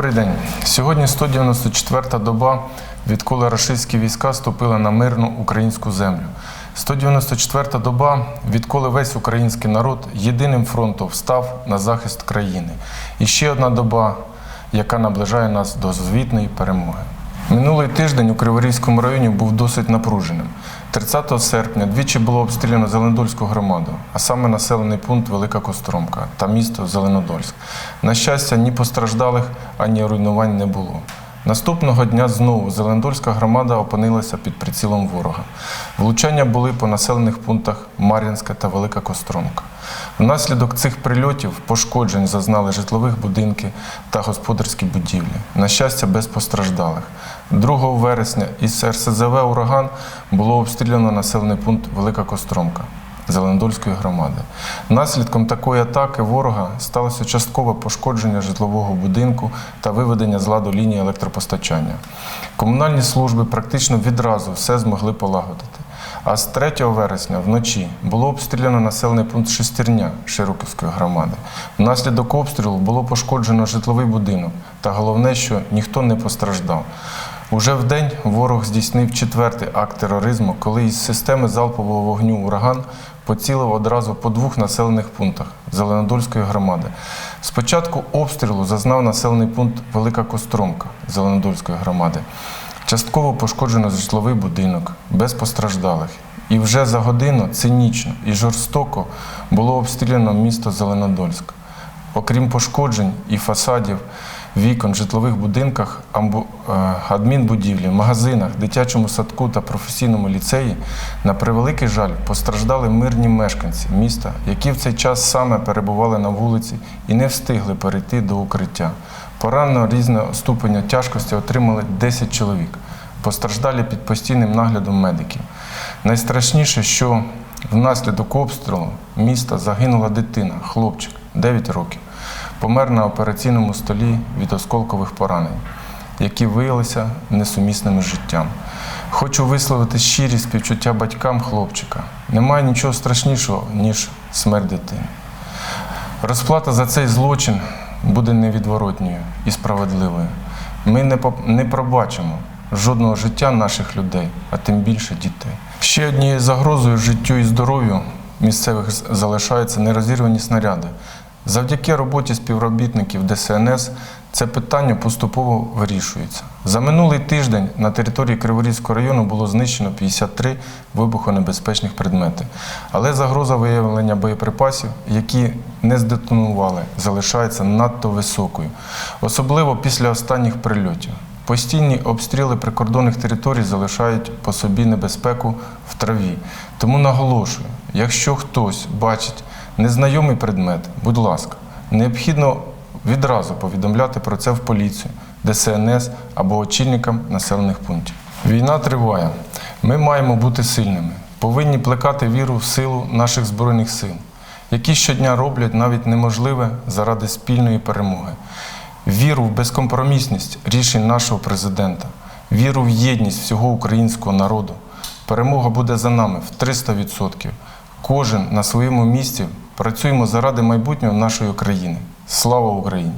Добрий день. Сьогодні 194-та доба, відколи рашистські війська ступили на мирну українську землю. 194-та доба, відколи весь український народ єдиним фронтом встав на захист країни. І ще одна доба, яка наближає нас до звітної перемоги. Минулий тиждень у Криворізькому районі був досить напруженим. 30 серпня двічі було обстріляно Зеленодольську громаду, а саме населений пункт Велика Костромка та місто Зеленодольськ. На щастя, ні постраждалих, ані руйнувань не було. Наступного дня знову Зеленодольська громада опинилася під прицілом ворога. Влучання були по населених пунктах Мар'їнська та Велика Костромка. Внаслідок цих прильотів пошкоджень зазнали житлових будинки та господарські будівлі. На щастя, без постраждалих. 2 вересня із РСЗВ Ураган було обстріляно населений пункт Велика Костромка. Зеленодольської громади. Наслідком такої атаки ворога сталося часткове пошкодження житлового будинку та виведення з ладу лінії електропостачання. Комунальні служби практично відразу все змогли полагодити. А з 3 вересня вночі було обстріляно населений пункт Шестерня Широківської громади. Внаслідок обстрілу було пошкоджено житловий будинок, та головне, що ніхто не постраждав. Уже в день ворог здійснив четвертий акт тероризму, коли із системи залпового вогню ураган поцілив одразу по двох населених пунктах Зеленодольської громади. Спочатку обстрілу зазнав населений пункт Велика Костромка Зеленодольської громади. Частково пошкоджено житловий будинок, без постраждалих. І вже за годину цинічно і жорстоко було обстріляно місто Зеленодольськ. Окрім пошкоджень і фасадів, вікон житлових будинках, е, адмінбудівлі, магазинах, дитячому садку та професійному ліцеї, на превеликий жаль, постраждали мирні мешканці міста, які в цей час саме перебували на вулиці і не встигли перейти до укриття. Поранено різного ступеня тяжкості отримали 10 чоловік. Постраждалі під постійним наглядом медиків. Найстрашніше, що внаслідок обстрілу міста загинула дитина, хлопчик 9 років. Помер на операційному столі від осколкових поранень, які виявилися несумісними життям. Хочу висловити щирі співчуття батькам хлопчика. Немає нічого страшнішого, ніж смерть дитини. Розплата за цей злочин буде невідворотньою і справедливою. Ми не, не пробачимо жодного життя наших людей, а тим більше дітей. Ще однією загрозою життю і здоров'ю місцевих залишаються нерозірвані снаряди. Завдяки роботі співробітників ДСНС це питання поступово вирішується. За минулий тиждень на території Криворізького району було знищено 53 вибухонебезпечних предмети. Але загроза виявлення боєприпасів, які не здетонували, залишається надто високою, особливо після останніх прильотів. Постійні обстріли прикордонних територій залишають по собі небезпеку в траві. Тому наголошую, якщо хтось бачить незнайомий предмет, будь ласка, необхідно відразу повідомляти про це в поліцію, ДСНС або очільникам населених пунктів. Війна триває. Ми маємо бути сильними, повинні плекати віру в силу наших збройних сил, які щодня роблять навіть неможливе заради спільної перемоги. Віру в безкомпромісність рішень нашого президента, віру в єдність всього українського народу. Перемога буде за нами в 300%. Кожен на своєму місці працюємо заради майбутнього нашої країни. Слава Україні!